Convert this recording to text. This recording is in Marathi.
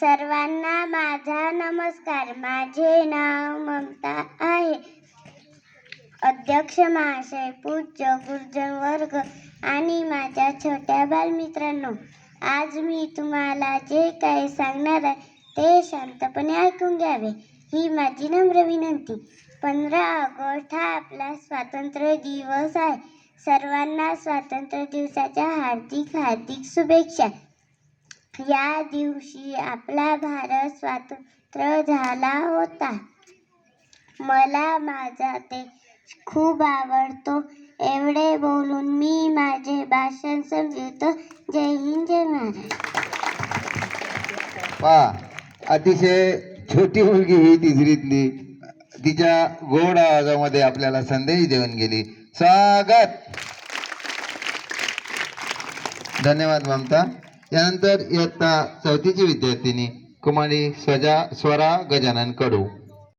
सर्वांना माझा नमस्कार. माझे नाव ममता आहे. अध्यक्ष महाशय पूज्य गुरुजन वर्ग आणि माझ्या छोट्या बालमित्रांनो आज मी तुम्हाला जे काही सांगणार आहे ते शांतपणे ऐकून घ्यावे. ही माझी नम्र विनंती. पंधरा ऑगस्ट हा आपला स्वातंत्र्य दिवस आहे. सर्वांना स्वातंत्र्य दिवसाच्या हार्दिक हार्दिक शुभेच्छा. या दिवशी आपला भारत स्वातंत्र्य झाला होता. मला माझा देश खूप आवडतो. एवढे बोलून मी माझे भाषण संपवतो जय हिंद जय महाराज अतिशय छोटी मुलगी ही तिसरीतली तिच्या गोड आवाजामध्ये आपल्याला संदेश देऊन गेली. स्वागत. धन्यवाद ममता. यानंतर इयत्ता चौथीची विद्यार्थिनी कुमारी स्वजा स्वरा गजानन कडू